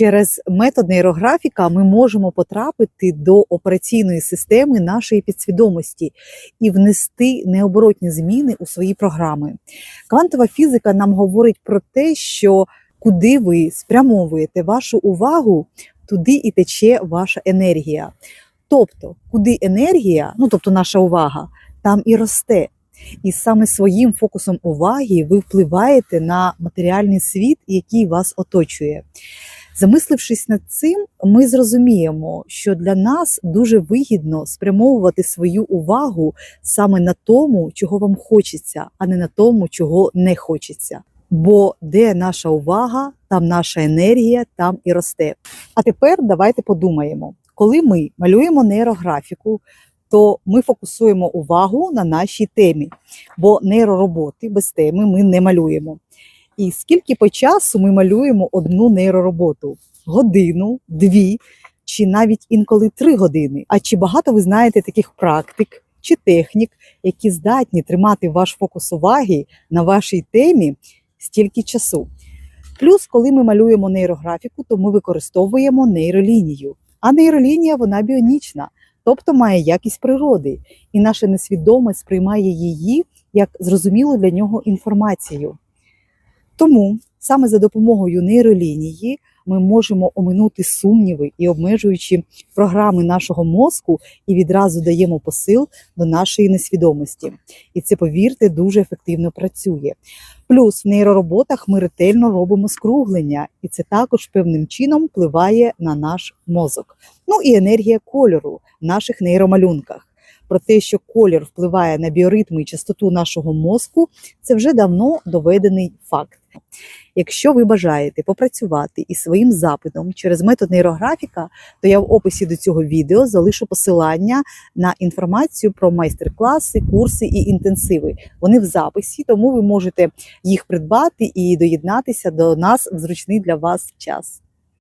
Через метод нейрографіка ми можемо потрапити до операційної системи нашої підсвідомості і внести необоротні зміни у свої програми. Квантова фізика нам говорить про те, що куди ви спрямовуєте вашу увагу, туди і тече ваша енергія. Тобто, куди енергія, ну тобто наша увага, там і росте. І саме своїм фокусом уваги ви впливаєте на матеріальний світ, який вас оточує. Замислившись над цим, ми зрозуміємо, що для нас дуже вигідно спрямовувати свою увагу саме на тому, чого вам хочеться, а не на тому, чого не хочеться. Бо де наша увага, там наша енергія, там і росте. А тепер давайте подумаємо, коли ми малюємо нейрографіку, то ми фокусуємо увагу на нашій темі, бо нейророботи без теми ми не малюємо. І скільки по часу ми малюємо одну нейророботу? Годину, дві чи навіть інколи три години. А чи багато ви знаєте таких практик чи технік, які здатні тримати ваш фокус уваги на вашій темі стільки часу? Плюс, коли ми малюємо нейрографіку, то ми використовуємо нейролінію. А нейролінія вона біонічна, тобто має якість природи, і наше несвідоме сприймає її як зрозумілу для нього інформацію. Тому саме за допомогою нейролінії ми можемо оминути сумніви і обмежуючи програми нашого мозку і відразу даємо посил до нашої несвідомості. І це, повірте, дуже ефективно працює. Плюс в нейророботах ми ретельно робимо скруглення, і це також певним чином впливає на наш мозок. Ну і енергія кольору в наших нейромалюнках. Про те, що колір впливає на біоритми і частоту нашого мозку, це вже давно доведений факт. Якщо ви бажаєте попрацювати із своїм запитом через метод нейрографіка, то я в описі до цього відео залишу посилання на інформацію про майстер-класи, курси і інтенсиви. Вони в записі, тому ви можете їх придбати і доєднатися до нас в зручний для вас час.